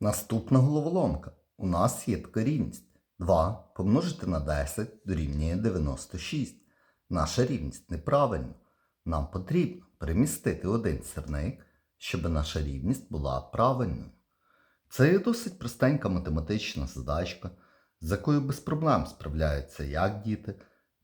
Наступна головоломка. У нас є така рівність. 2 помножити на 10 дорівнює 96. Наша рівність неправильна. Нам потрібно перемістити один сірник, щоб наша рівність була правильною. Це є досить простенька математична задачка, з якою без проблем справляються як діти,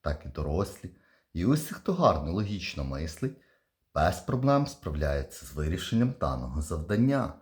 так і дорослі. І усі, хто гарно логічно мислить, без проблем справляється з вирішенням даного завдання.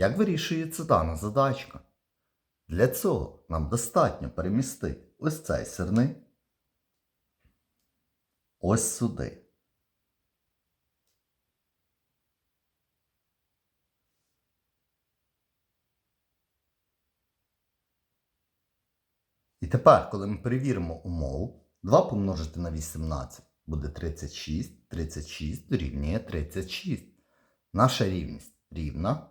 Як вирішується дана задачка? Для цього нам достатньо перемістити ось цей сирник ось сюди. І тепер, коли ми перевіримо умову, 2 помножити на 18 буде 36, 36 дорівнює 36. Наша рівність рівна,